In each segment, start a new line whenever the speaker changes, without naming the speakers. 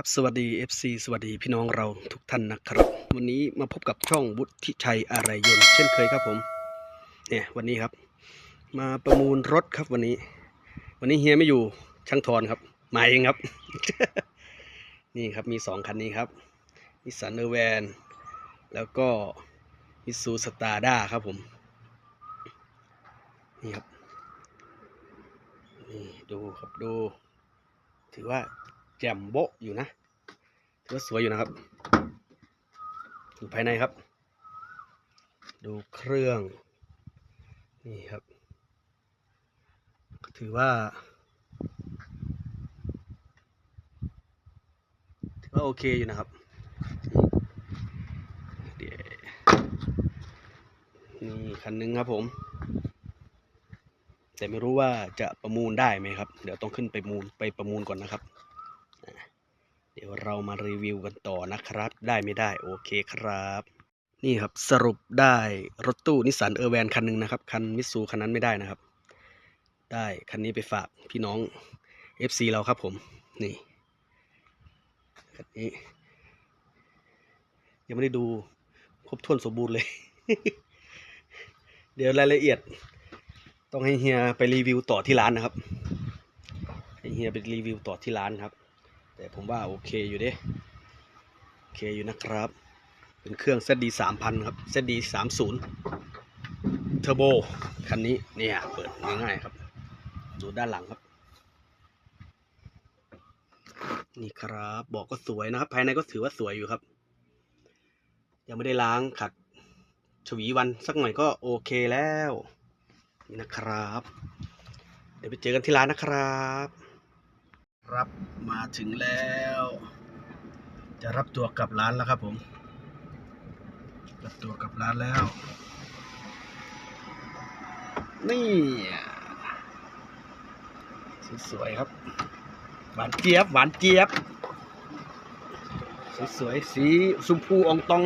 ครับสวัสดี FC สวัสดีพี่น้องเราทุกท่านนะครับ วันนี้มาพบกับช่องวุฒิชัยอะไรยนเช่นเคยครับผมเนี่ยวันนี้ครับ มาประมูลรถครับวันนี้ วันนี้เฮียไม่อยู่ช่างทอนครับมาเองครับ นี่ครับมีสองคันนี้ครับนิสสันเนอร์แวนแล้วก็มิซูสตาร์ด้าครับผมนี่ครับนี่ดูครับดู ถือว่า แจ่มโบะอยู่นะถือว่าสวยอยู่นะครับ ดูภายในครับ ดูเครื่อง นี่ครับ ถือว่า ถือว่าโอเคอยู่นะครับเดี๋ยวนี่คันหนึงครับผม แต่ไม่รู้ว่าจะประมูลได้ไหมครับ เดี๋ยวต้องขึ้นไปมูลไปประมูลก่อนนะครับ เดี๋ยวเรามารีวิวกันต่อนะครับ ได้ไม่ได้โอเคครับ นี่ครับสรุปได้รถตู้นิสสันเออร์แวนคันหนึ่งนะครับ คันมิตซูคันนั้นไม่ได้นะครับ ได้คันนี้ไปฝากพี่น้อง FC เราครับผมนี่คันนี้ยังไม่ได้ดูครบถ้วนสมบูรณ์เลย เดี๋ยวรายละเอียด ต้องให้เฮียไปรีวิวต่อที่ร้านนะครับให้เฮียไปรีวิวต่อที่ร้านครับ แต่ผมว่าโอเคอยู่เด้โอเคอยู่นะครับ เป็นเครื่อง ZD 3000ครับ ZD 30 Turbo คันนี้เนี่ยเปิดง่ายๆครับ ดูด้านหลังครับ นี่ครับบอกก็สวยนะครับ ภายในก็ถือว่าสวยอยู่ครับ ยังไม่ได้ล้างขัดฉวีวันสักหน่อยก็โอเคแล้ว นี่นะครับ เดี๋ยวไปเจอกันที่ร้านนะครับ รับมาถึงแล้ว จะรับตัวกลับร้านแล้วครับผม รับตัวกลับร้านแล้ว นี่สวยๆครับ หวานเจี๊ยบ หวานเจี๊ยบ สวยๆ สีชมพูองตอง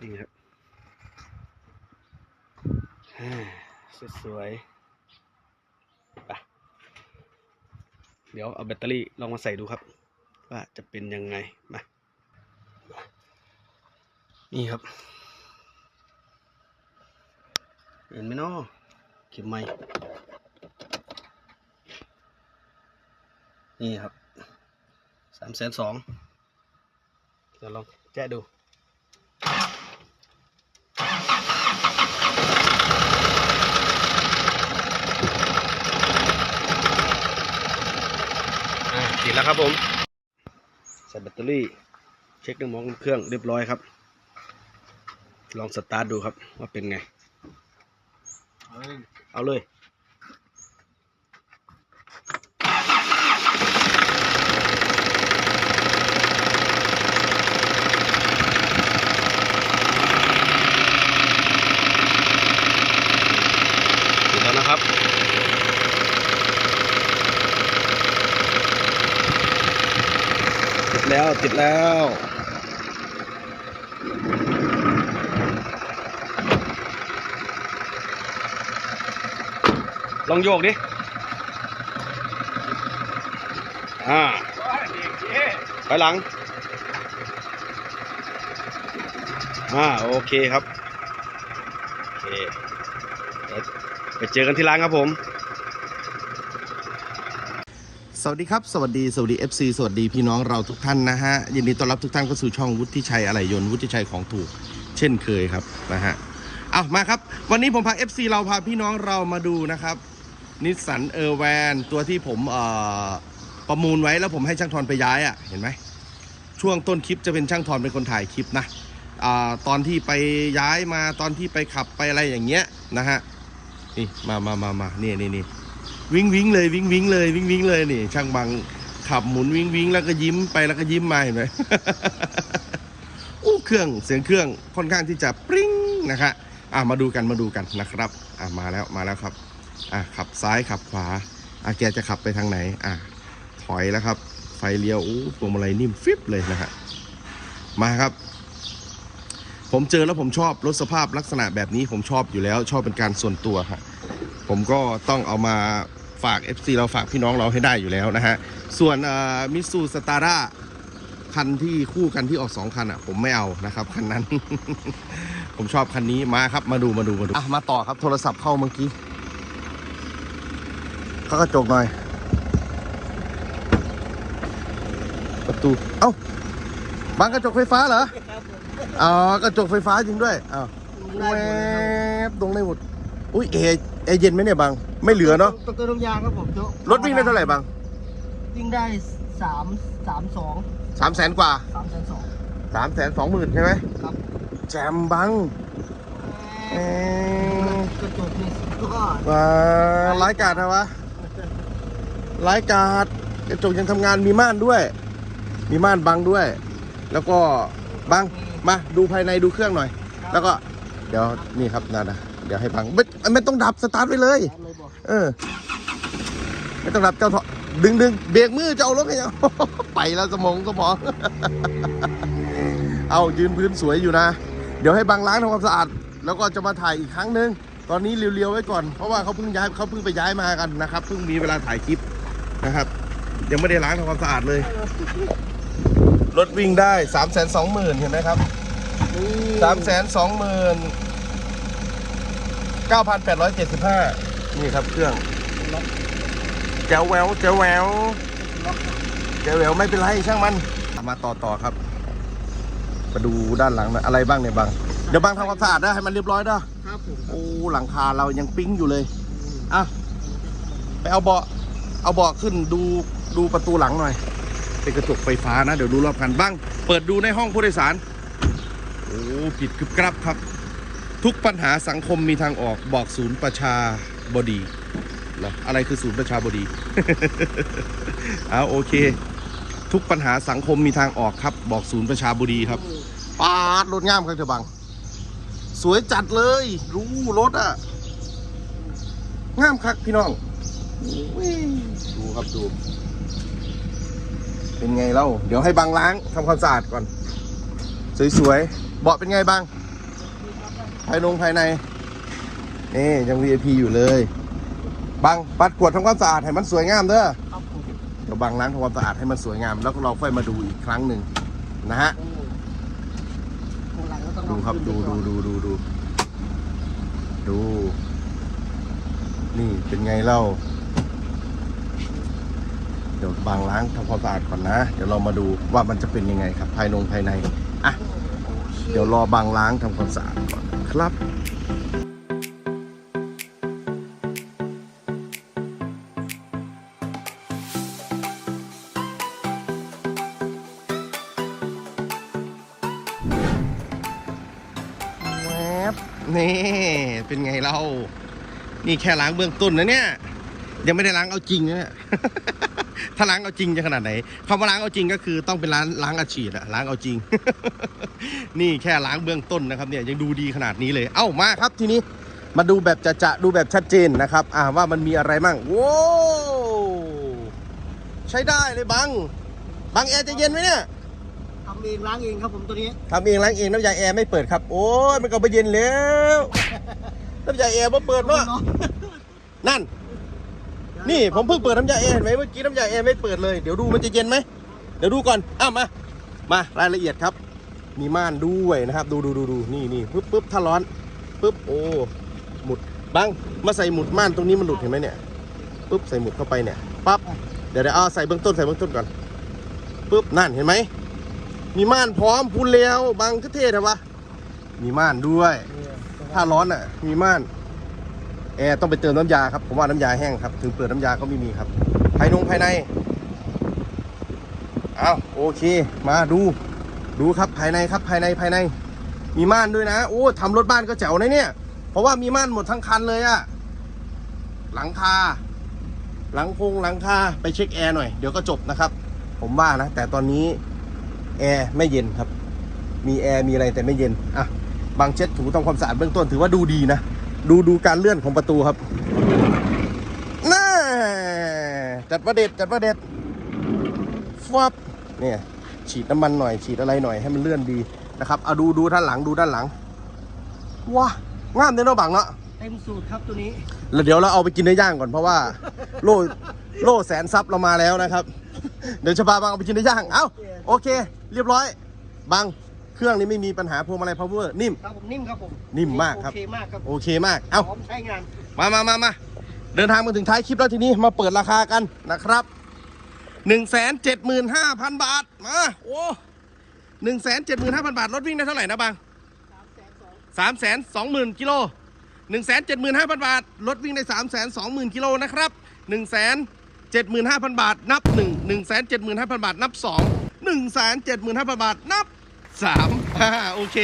นี่ครับสวยๆไปเดี๋ยวเอาแบตเตอรี่ลองมาใส่ดูครับ ว่าจะเป็นยังไงมานี่ครับเห็นไหมเนาะเข็มไม้นี่ครับสามแสนสองเดี๋ยวลองแจ้ดู อ่าติดแล้วครับผมใส่แบตเตอรี่ เช็คน้ำมันเครื่องเรียบร้อยครับ ลองสตาร์ทดูครับว่าเป็นไง เอาเลย ติดแล้วนะครับ ติด แล้วติดแล้วลองโยกดิ อ่าไปหลัง อ่าโอเคครับ โอเค ไปเจอกันที่ร้านครับผม
สวัสดีครับ สวัสดีสวัสดี FC สวัสดีพี่น้องเราทุกท่านนะฮะยินดีต้อนรับทุกท่านเข้าสู่ช่องวุฒิชัยอะไหล่ยนต์วุฒิชัยของถูก เช่นเคยครับนะฮะเอามาครับ วันนี้ผมพา FC เราพาพี่น้องเรามาดูนะครับนิสสันเออร์แวนตัวที่ผมเอ่อประมูลไว้แล้วผมให้ช่างทอนไปย้ายอะ่ะเห็นไหมช่วงต้นคลิปจะเป็นช่างทอนเป็นคนถ่ายคลิปนะอาตอนที่ไปย้ายมาตอนที่ไปขับไปอะไรอย่างเงี้ยนะฮะนี่มามามามานี่นี่นี่ วิ่งวิ่งเลยวิ่งวิ่งเลยวิ่งวิ่งเลยนี่ ช่างบังขับหมุนวิ่งวิ่งแล้วก็ยิ้มไปแล้วก็ยิ้มมาเห็นไหมอู้เครื่องเสียงเครื่องค่อนข้างที่จะปริ้งนะคะอะมาดูกันมาดูกันนะครับอะมาแล้วมาแล้วครับอะขับซ้ายขับขวาอะแกจะขับไปทางไหนอะถอยแล้วครับ ไฟเลี้ยวอู้พวงมาลัยนิ่มฟิบเลยนะฮะมาครับ ผมเจอแล้วผมชอบรถสภาพลักษณะแบบนี้ผมชอบอยู่แล้ว ชอบเป็นการส่วนตัวฮะผมก็ต้องเอามา ฝาก FC เราฝากพี่น้องเราให้ได้อยู่แล้วนะฮะ ส่วนมิสูสตาร่าคันที่คู่กันที่ออกสองคันอะ ผมไม่เอานะครับ คันนั้น ผมชอบคันนี้มาครับมาดูมาดูมาดูอะมาต่อครับโทรศัพท์เข้าเมื่อกี้เข้ากระจกหน่อย ประตู เอ้าบางกระจกไฟฟ้าเหรอ
ครับผม
อ๋อกระจกไฟฟ้าจริงด้วยอ้าว
ได้
แว
หมดเลย
บตรงได้หมดอุ้ยเอ เอเย็นไหมเนี่ยบางไม่เหลือเนาะ
ตัวตัวน้ำยาครับผมตัว
รถวิ่งได้เท่าไหร่บาง
วิ่งได้สามสามสอง
สามแสนกว่า
สามแสนสอง
สามแสนสองหมื่นใช่ไหม
ครับ
แจมบังเอ๊ะ
กระจกนี่สุดยอด
ว้าร้ายกาดนะวะร้ายกาดกระจกยังทำงานมีม่านด้วย มีม่านบังด้วย แล้วก็บังมาดูภายในดูเครื่องหน่อย แล้วก็เดี๋ยวนี่ครับนะนะ เดี๋ยวให้บังไม่ไม่ต้องดับสตาร์ทไปเลย
เอ
อ ไม่ต้องดับเจ้าทอดึงดึงเบรกมือจะเอารถไปยังไปแล้วสมองสมอง เอายืนพื้นสวยอยู่นะ เดี๋ยวให้บางล้างทำความสะอาด แล้วก็จะมาถ่ายอีกครั้งหนึ่งตอนนี้เรียวๆไว้ก่อน เพราะว่าเขาเพิ่งย้ายเขาเพิ่งไปย้ายมากันนะครับ เพิ่งมีเวลาถ่ายคลิปนะครับ ยังไม่ได้ล้างทำความสะอาดเลย รถวิ่งได้สามแสนสองหมื่นเห็นไหมครับสามแสนสองหมื่น เก้าพันแปดร้อยเจ็ดสิบห้านี่ครับเครื่องแจ๋วแหววแจ๋วแหววแจ๋วแหววไม่เป็นไรช่างมัน มาต่อต่อครับ มาดูด้านหลังหนะอะไรบ้างเนี่ยบางเดี๋ยวบางทำความสะอาดนะให้มันเรียบร้อยนะครับ
ผม
โอ้หลังคาเรายังปิ้งอยู่เลยอะไปเอาเบาะเอาเบาะขึ้นดูดูประตูหลังหน่อยเป็นกระจกไฟฟ้านะ เดี๋ยวดูรอบคันบ้าง เปิดดูในห้องผู้โดยสาร โอ้ปิดกึบกรับครับ ทุกปัญหาสังคมมีทางออกบอกศูนย์ประชาบดีหรออะไรคือศูนย์ประชาบดี เอาโอเค ทุกปัญหาสังคมมีทางออกครับ บอกศูนย์ประชาบดีครับปาดรถงามครับเถอะบัง สวยจัดเลย รู้รถอะงามคักพี่น้องดูครับดู เป็นไงเล่า เดี๋ยวให้บังล้างทำความสะอาดก่อน สวยๆเบาะเป็นไงบ้าง ภายนงภายในนี่ยัง VIP อยู่เลยบังปัดกวดทำความสะอาดให้มันสวยงามเด้อเดี๋ยวบังล้างทำความสะอาดให้มันสวยงาม แล้วเราค่อยมาดูอีกครั้งหนึ่งนะฮะดูครับดูดูดูดูดูดู นี่เป็นไงเล่า เดี๋ยวบางล้างทำความสะอาดก่อนนะ เดี๋ยวเรามาดูว่ามันจะเป็นยังไงครับ ภายนงภายใน อะ เดี๋ยวรอบางล้างทำความสะอาดก่อนครับแบนี่เป็นไงเรา นี่แค่ล้างเบื้องต้นนะเนี่ย ยังไม่ได้ล้างเอาจริงนะเนี่ย ถ้าล้างเอาจริงจะขนาดไหนคำว่าล้างเอาจริงก็คือต้องเป็นล้างล้างอาชีพอะล้างเอาจริง นี่แค่ล้างเบื้องต้นนะครับเนี่ยยังดูดีขนาดนี้เลย เอ้ามาครับทีนี้มาดูแบบจะจะๆดูแบบชัดเจนนะครับ อ่าว่ามันมีอะไรมั่งโว้วใช้ได้เลยบังบังแอร์จะเย็นไหมเนี่ย
ทำเองล้างเองครับผมตัวนี้
ทำเองล้างเองน้ำยาแอร์ไม่เปิดครับ โอ้ยมันก็ไปเย็นแล้วน้ำยาแอร์มาเปิดเนาะนั่น นี่ผมเพิ่งเปิดน้ำยาแอร์เห็นไหมเมื่อกี้น้ำยาแอร์ไม่เปิดเลย เดี๋ยวดูมันจะเย็นไหม เดี๋ยวดูก่อน อ้าวมา มารายละเอียดครับ มีม่านด้วยนะครับ ดูดูดูดูนี่นี่ปึ๊บปึ๊บถ้าร้อนปึ๊บโอ้หมุดบังมาใส่หมุดม่านตรงนี้มันหลุดเห็นไหมเนี่ยปึ๊บใส่หมุดเข้าไปเนี่ยปั๊บเดี๋ยวเดี๋ยวเอาใส่เบื้องต้นใส่เบื้องต้นก่อนปึ๊บนั่นเห็นไหมมีม่านพร้อมพูนแล้วบางก็เท่แต่วะมีม่านด้วย ถ้าร้อนอะ มีม่าน แอร์ต้องไปเติมน้ำยาครับ ผมว่าน้ำยาแห้งครับ ถึงเปิดน้ำยาก็ไม่มีครับ ภายนงภายในเอาโอเค มาดูดูครับภายในครับภายในภายใน มีม่านด้วยนะ โอ้ทำรถบ้านก็แจ๋วนะเนี่ย เพราะว่ามีม่านหมดทั้งคันเลยอะหลังคา หลังพงหลังคาไปเช็คแอร์หน่อยเดี๋ยวก็จบนะครับ ผมว่านะ แต่ตอนนี้แอร์ไม่เย็นครับ มีแอร์มีอะไรแต่ไม่เย็นอะบางเช็ดถูทำความสะอาดเบื้องต้นถือว่าดูดีนะ ดูดูการเลื่อนของประตูครับน่าจัดประเด็ดจัดประเด็ดฟับเนี่ยฉีดน้ำมันหน่อย ฉีดอะไรหน่อยให้มันเลื่อนดีนะครับเอาดูดูด้านหลังดูด้านหลังว้างามเด้อเนาะบังเนาะ
เต็มสูตรครับตัวนี้
แล้วเดี๋ยวเราเอาไปกินเนื้อย่างก่อนเพราะว่า โล่โล่แสนซับเรามาแล้วนะครับ เดี๋ยวจะพาบางเอาไปกินเนื้อย่างเอ้าโอเค เรียบร้อยบาง เครื่องนี้ไม่มีปัญหาพวงมาลัย power นิ่ม
ครับผมนิ่มครับผม
นิ่มมากครับ
โอเคมากครับ
โอเคมาก เอ้า
พร้อมใช้งาน
มามามามาเดินทางมาถึงท้ายคลิปแล้วทีนี้มาเปิดราคากันนะครับ 1 7 5 0 0 0 บาท มา โอ้1 7 5 0 0 0บาท รถวิ่งได้เท่าไหร่นะบาง3 2 0 0 0 0กิโล1 7 5 0 0 0บาท รถวิ่งได้3 2 0 0 0 0กิโลนะครับ1 7 5 0 0 0บาท นับ1 1 7 5 0 0 0บาท นับ2 1 7 5 0 0 0บาท นับ 3อ่าโอเค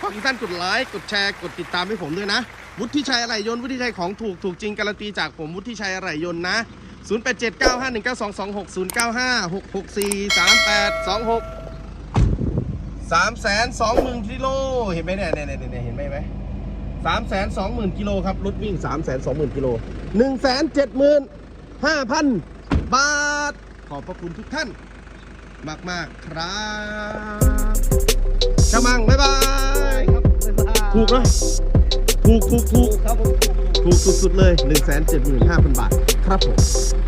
ฝากทุกท่านกดไลค์กดแชร์กดติดตามให้ผมด้วยนะ วุฒิชัยอะไหล่ยนต์วุฒิชัยของถูกถูกจริงการันตีจากผมวุฒิชัยอะไหล่ยนต์นะ 0879519226 0956643826 3แสนสองหมื่นกิโลเห็นไหมเนี่ยเนี่ยเนี่ยเนี่ยเห็นไหมไหมสามแสนสองหมื่นกิโลครับรถวิ่งสามแสนสองหมื่นกิโลหนึ่งแสนเจ็ดหมื่นห้าพันบาท ขอบพระคุณทุกท่าน มากมาก ๆ ครับช่างมังบ๊ายบาย
ครับบ๊ายบาย
ถูกนะถูกถูกถูก
ครับผม
ถูกสุดๆเลย 1 7 5 0 0 0 บาท ครับผม